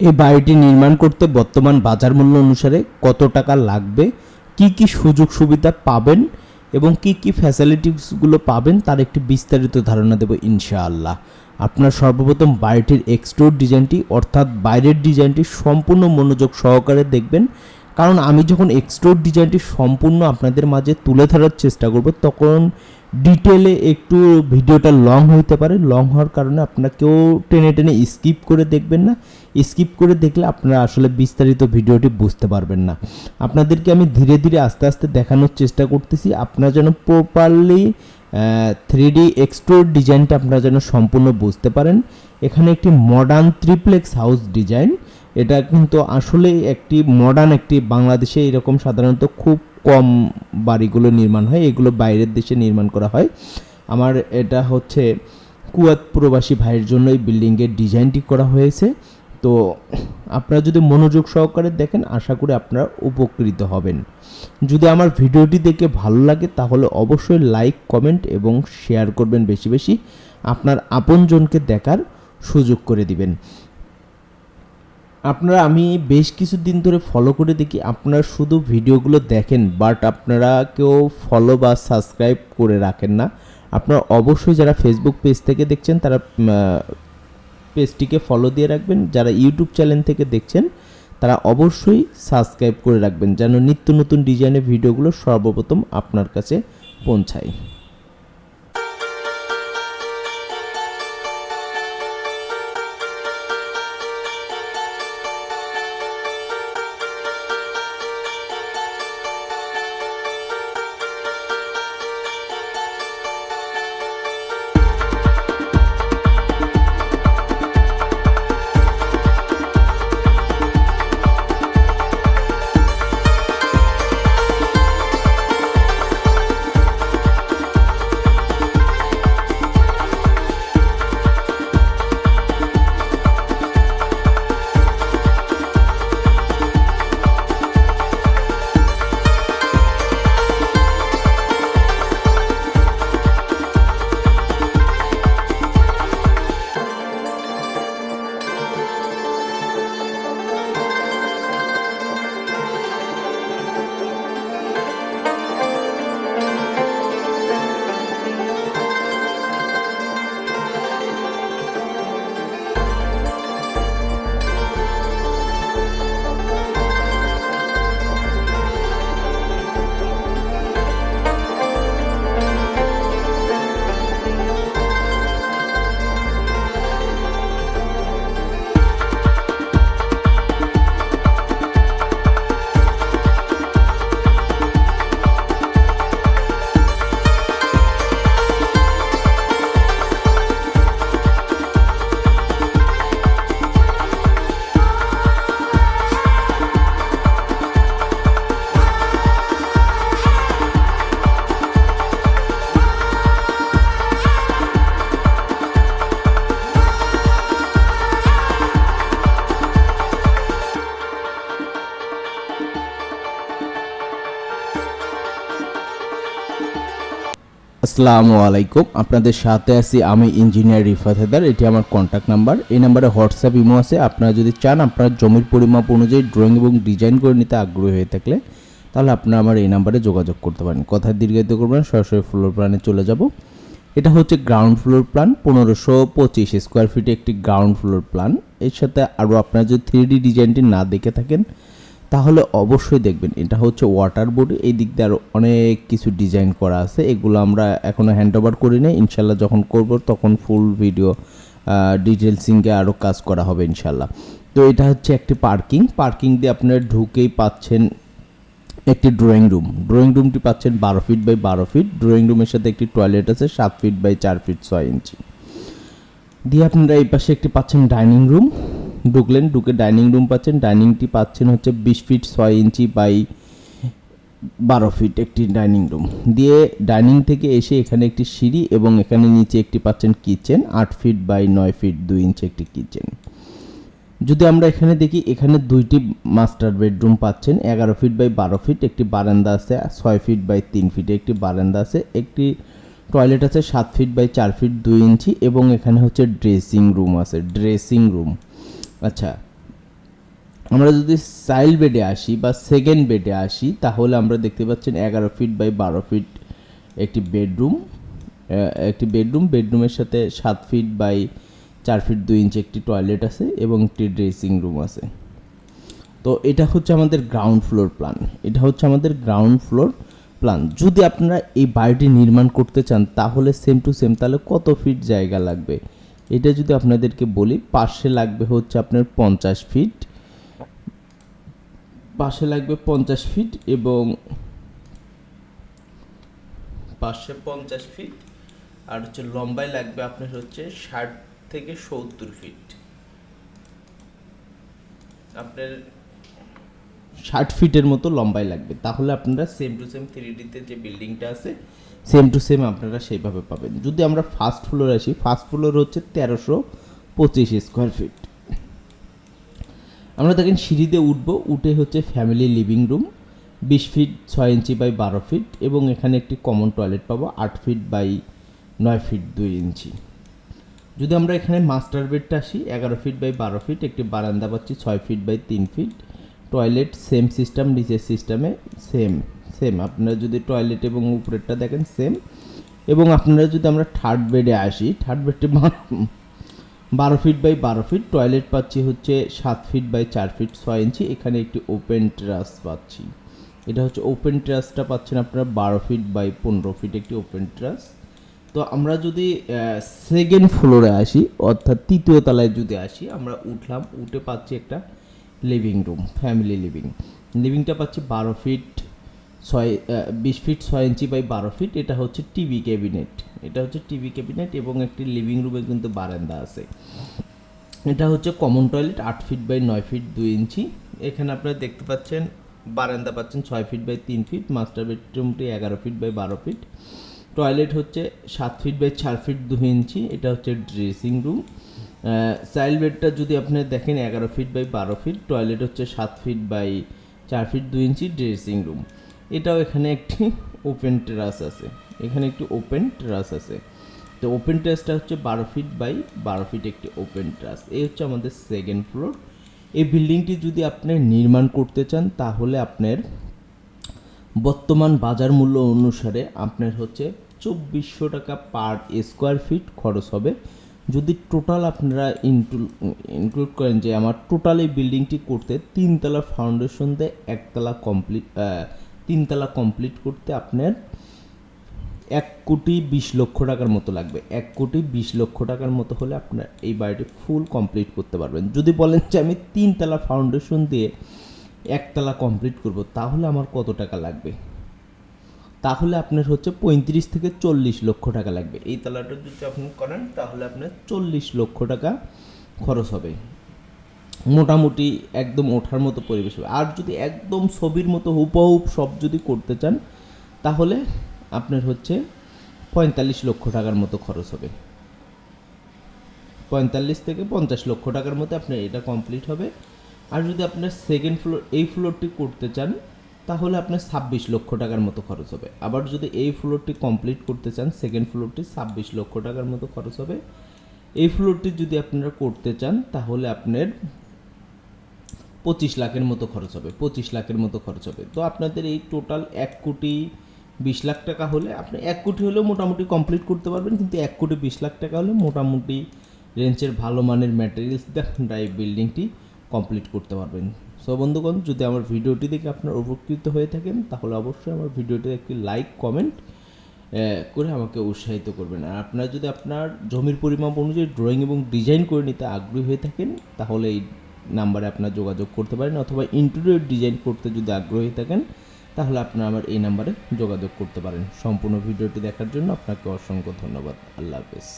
এই বাড়িটি নির্মাণ করতে বর্তমান বাজার মূল্য অনুসারে কত টাকা লাগবে, কি কি সুযোগ সুবিধা পাবেন এবং কি কি ফ্যাসিলিটিসগুলো পাবেন তার একটি বিস্তারিত ধারণা দেব ইনশাআল্লাহ। আপনার সর্বপ্রথম বাড়িটির এক্সটোর ডিজাইনটি অর্থাৎ বাইরের ডিজাইনটি সম্পূর্ণ মনোযোগ সহকারে দেখবেন। কারণ আমি যখন এক্সটোর ডিজাইনটি সম্পূর্ণ আপনাদের মাঝে তুলে ধরার চেষ্টা করব, তখন ডিটেলে একটু ভিডিওটা লং হইতে পারে। লং হওয়ার কারণে আপনারা কেউ টেনে টেনে স্কিপ করে দেখবেন না। স্কিপ করে দেখলে আপনারা আসলে বিস্তারিত ভিডিওটি বুঝতে পারবেন না। আপনাদেরকে আমি ধীরে ধীরে আস্তে আস্তে দেখানোর চেষ্টা করতেছি। আপনারা যেন প্রপারলি থ্রি ডি এক্সটোর ডিজাইনটা আপনারা যেন সম্পূর্ণ বুঝতে পারেন। এখানে একটি মডার্ন ত্রিপ্লেক্স হাউস ডিজাইন এটা কিন্তু আসলে একটি মডার্ন একটি বাংলাদেশে এরকম সাধারণত খুব কম বাড়িগুলো নির্মাণ হয়, এগুলো বাইরের দেশে নির্মাণ করা হয়। আমার এটা হচ্ছে কুয়াত প্রবাসী ভাইয়ের জন্য এই বিল্ডিংয়ের ডিজাইনটি করা হয়েছে। তো আপনারা যদি মনোযোগ সহকারে দেখেন, আশা করি আপনারা উপকৃত হবেন। যদি আমার ভিডিওটি দেখে ভালো লাগে, তাহলে অবশ্যই লাইক, কমেন্ট এবং শেয়ার করবেন বেশি বেশি। আপনার আপনজনকে দেখার সুযোগ করে দিবেন। আপনারা, আমি বেশ কিছু দিন ধরে ফলো করে দেখি, আপনারা শুধু ভিডিওগুলো দেখেন বাট আপনারা কেউ ফলো বা সাবস্ক্রাইব করে রাখেন না। আপনারা অবশ্যই যারা ফেসবুক পেজ থেকে দেখছেন, তারা পেজটিকে ফলো দিয়ে রাখবেন। যারা ইউটিউব চ্যানেল থেকে দেখছেন, তারা অবশ্যই সাবস্ক্রাইব করে রাখবেন, যেন নিত্য নতুন ডিজাইনের ভিডিওগুলো সর্বপ্রথম আপনার কাছে পৌঁছায়। আসসালামু আলাইকুম। আপনাদের সাথে আছি আমি ইঞ্জিনিয়ার রিফাত হেদার এটি আমার কন্ট্যাক্ট নাম্বার এই নাম্বারে হোয়াটসঅ্যাপ ইমো আছে। আপনারা যদি চান আপনার জমির পরিমাপ অনুযায়ী ড্রয়িং এবং ডিজাইন করে নিতে আগ্রহী হয়ে থাকলে, তাহলে আপনারা আমার এই নাম্বারে যোগাযোগ করতে পারেন। কথায় দীর্ঘায়িত করবেন সরাসরি ফ্লোর প্ল্যানে চলে যাব। এটা হচ্ছে গ্রাউন্ড ফ্লোর প্ল্যান পনেরোশো পঁচিশ স্কোয়ার ফিটে একটি গ্রাউন্ড ফ্লোর প্ল্যান এর সাথে আরও আপনারা যদি থ্রি ডিজাইনটি না দেখে থাকেন তাহলে অবশ্যই দেখবেন, এটা হচ্ছে ওয়াটার বোর্ড এই দিক দিয়ে আরও অনেক কিছু ডিজাইন করা আছে, এগুলো আমরা এখনও হ্যান্ড ওভার করি না ইনশাল্লাহ যখন করব তখন ফুল ভিডিও ডিটেলসিংয়ে আরও কাজ করা হবে ইনশাল্লাহ তো এটা হচ্ছে একটি পার্কিং পার্কিং দিয়ে আপনারা ঢুকেই পাচ্ছেন একটি ড্রয়িং রুম ড্রয়িং রুমটি পাচ্ছেন বারো ফিট বাই বারো ফিট ড্রয়িং রুমের সাথে একটি টয়লেট আছে সাত ফিট বাই চার ফিট ছয় ইঞ্চি দিয়ে আপনারা এই পাশে একটি পাচ্ছেন ডাইনিং রুম ঢুকলেন, ঢুকে ডাইনিং রুম পাচ্ছেন। ডাইনিংটি পাচ্ছেন হচ্ছে বিশ ফিট ছয় ইঞ্চি বাই বারো ফিট একটি ডাইনিং রুম। দিয়ে ডাইনিং থেকে এসে এখানে একটি সিঁড়ি এবং এখানে নিচে একটি পাচ্ছেন কিচেন, আট ফিট বাই নয় ফিট দুই ইঞ্চি একটি কিচেন। যদি আমরা এখানে দেখি, এখানে দুইটি মাস্টার বেডরুম পাচ্ছেন। এগারো ফিট বাই বারো ফিট, একটি বারান্দা আছে, ছয় ফিট বাই তিন ফিট একটি বারান্দা আছে, একটি টয়লেট আছে সাত ফিট বাই চার ফিট দুই ইঞ্চি এবং এখানে হচ্ছে ড্রেসিং রুম আছে, ড্রেসিং রুম। আচ্ছা আমরা যদি চাইল্ড বেডে আসি বা সেকেন্ড বেডে আসি, তাহলে আমরা দেখতে পাচ্ছেন এগারো ফিট বাই বারো ফিট একটি বেডরুম। একটি বেডরুম, বেডরুমের সাথে সাত ফিট বাই চার ফিট দুই ইঞ্চি একটি টয়লেট আছে এবং একটি ড্রেসিং রুম আছে। তো এটা হচ্ছে আমাদের গ্রাউন্ড ফ্লোর প্ল্যান। এটা হচ্ছে আমাদের গ্রাউন্ড ফ্লোর প্ল্যান। যদি আপনারা এই বাড়িটি নির্মাণ করতে চান, তাহলে সেম টু সেম তাহলে কত ফিট জায়গা লাগবে? এটা যদি আপনাদেরকে বলি, পাশে লাগবে হচ্ছে আপনার পঞ্চাশ ফিট পাশে লাগবে পঞ্চাশ ফিট এবং পাশে পঞ্চাশ ফিট আর হচ্ছে লম্বায় লাগবে আপনার হচ্ছে ষাট থেকে সত্তর ফিট আপনার ষাট ফিটের মতো লম্বায় লাগবে। তাহলে আপনারা সেম টু সেম থ্রি ডিতে যে বিল্ডিংটা আছে সেম টু সেম আপনারা সেইভাবে পাবেন। যদি আমরা ফার্স্ট ফ্লোর আসি ফার্স্ট ফ্লোর হচ্ছে তেরোশো পঁচিশ স্কোয়ার ফিট আমরা দেখেন সিঁড়িতে উঠব, উঠে হচ্ছে ফ্যামিলি লিভিং রুম বিশ ফিট ছয় ইঞ্চি বাই বারো ফিট এবং এখানে একটি কমন টয়লেট পাবো, আট ফিট বাই নয় ফিট দুই ইঞ্চি যদি আমরা এখানে মাস্টার বেডটা আসি, এগারো ফিট বাই বারো ফিট একটি বারান্দা পাচ্ছি, ছয় ফিট বাই তিন ফিট টয়লেট সেম সিস্টেম নিচের সিস্টেমে সেম সেম আপনারা যদি টয়লেট এবং উপরেরটা দেখেন সেম এবং আপনারা যদি আমরা থার্ড বেডে আসি থার্ড বেডটি বারো ফিট বাই বারো ফিট টয়লেট পাচ্ছি হচ্ছে সাত ফিট বাই চার ফিট ছয় ইঞ্চি। এখানে একটি ওপেন ট্রাস পাচ্ছি। এটা হচ্ছে ওপেন ট্রাসটা পাচ্ছেন আপনারা বারো ফিট বাই পনেরো ফিট একটি ওপেন ট্রাস তো আমরা যদি সেকেন্ড ফ্লোরে আসি, অর্থাৎ তৃতীয় তলায় যদি আসি, আমরা উঠলাম, উঠে পাচ্ছি একটা লিভিং রুম ফ্যামিলি লিভিং লিভিংটা পাচ্ছি বারো ফিট ছয় বিশ ফিট ছয় ইঞ্চি বাই বারো ফিট এটা হচ্ছে টিভি ক্যাবিনেট এটা হচ্ছে টিভি ক্যাবিনেট এবং একটি লিভিং রুমে কিন্তু বারান্দা আছে। এটা হচ্ছে কমন টয়লেট আট ফিট বাই নয় ফিট দুই ইঞ্চি এখানে আপনারা দেখতে পাচ্ছেন, বারান্দা পাচ্ছেন ছয় ফিট বাই তিন ফিট মাস্টার বেডরুমটি এগারো ফিট বাই বারো ফিট টয়লেট হচ্ছে সাত ফিট বাই চার ফিট দু ইঞ্চি এটা হচ্ছে ড্রেসিং রুম চাইল্ড বেডটা যদি আপনি দেখেন এগারো ফিট বাই বারো ফিট টয়লেট হচ্ছে সাত ফিট বাই চার ফিট দুই ইঞ্চি ড্রেসিং রুম এটাও এখানে একটি ওপেন টেরাস আছে। এখানে একটি ওপেন টেরাস আছে। তো ওপেন টেরাসটা হচ্ছে বারো ফিট বাই বারো ফিট একটি ওপেন টেরাস এই হচ্ছে আমাদের সেকেন্ড ফ্লোর এই বিল্ডিংটি যদি আপনি নির্মাণ করতে চান, তাহলে আপনার বর্তমান বাজার মূল্য অনুসারে আপনার হচ্ছে চব্বিশশো টাকা পার স্কোয়ার ফিট খরচ হবে। যদি টোটাল আপনারা ইনক্লুড করেন যে আমার টোটাল এই বিল্ডিংটি করতে তিনতলা ফাউন্ডেশন দিয়ে একতলা কমপ্লিট তিনতলা কমপ্লিট করতে আপনার এক কোটি বিশ লক্ষ টাকার মতো লাগবে। এক কোটি বিশ লক্ষ টাকার মতো হলে আপনার এই বাড়িটি ফুল কমপ্লিট করতে পারবেন। যদি বলেন যে আমি তিনতলা ফাউন্ডেশন দিয়ে একতলা কমপ্লিট করব, তাহলে আমার কত টাকা লাগবে? তাহলে আপনার হচ্ছে পঁয়ত্রিশ থেকে চল্লিশ লক্ষ টাকা লাগবে। এই তলাটা যদি আপনি করেন, তাহলে আপনার চল্লিশ লক্ষ টাকা খরচ হবে। মোটামুটি একদম ওঠার মতো পরিবেশ হবে। আর যদি একদম ছবির মতো হুবহুব সব যদি করতে চান, তাহলে আপনার হচ্ছে পঁয়তাল্লিশ লক্ষ টাকার মতো খরচ হবে। পঁয়তাল্লিশ থেকে পঞ্চাশ লক্ষ টাকার মতো আপনার এটা কমপ্লিট হবে। আর যদি আপনার সেকেন্ড ফ্লোর এই ফ্লোরটি করতে চান তাহলে আপনার ছাব্বিশ লক্ষ টাকার মতো খরচ হবে। আবার যদি এই ফ্লোরটি কমপ্লিট করতে চান সেকেন্ড ফ্লোরটি ছাব্বিশ লক্ষ টাকার মতো খরচ হবে। এই ফ্লোরটি যদি আপনারা করতে চান, তাহলে আপনার পঁচিশ লাখের মতো খরচ হবে, পঁচিশ লাখের মতো খরচ হবে। তো আপনাদের এই টোটাল এক কোটি বিশ লাখ টাকা হলে আপনি এক কোটি হলেও মোটামুটি কমপ্লিট করতে পারবেন, কিন্তু এক কোটি বিশ লাখ টাকা হলে মোটামুটি রেঞ্জের ভালো মানের ম্যাটেরিয়ালস দিয়ে এই বিল্ডিংটি কমপ্লিট করতে পারবেন। সো বন্ধুগণ, যদি আমার ভিডিওটি দেখে আপনার উপকৃত হয়ে থাকেন, তাহলে অবশ্যই আমার ভিডিওটি একটি লাইক কমেন্ট করে আমাকে উৎসাহিত করবেন। আর আপনারা যদি আপনার জমির পরিমাপ অনুযায়ী ড্রয়িং এবং ডিজাইন করে নিতে আগ্রহী হয়ে থাকেন, তাহলে এই নাম্বারে আপনার যোগাযোগ করতে পারেন, অথবা ইন্টেরিয়র ডিজাইন করতে যদি আগ্রহী থাকেন, তাহলে আপনারা আমার এই নাম্বারে যোগাযোগ করতে পারেন। সম্পূর্ণ ভিডিওটি দেখার জন্য আপনাকে অসংখ্য ধন্যবাদ। আল্লাহ হাফেজ।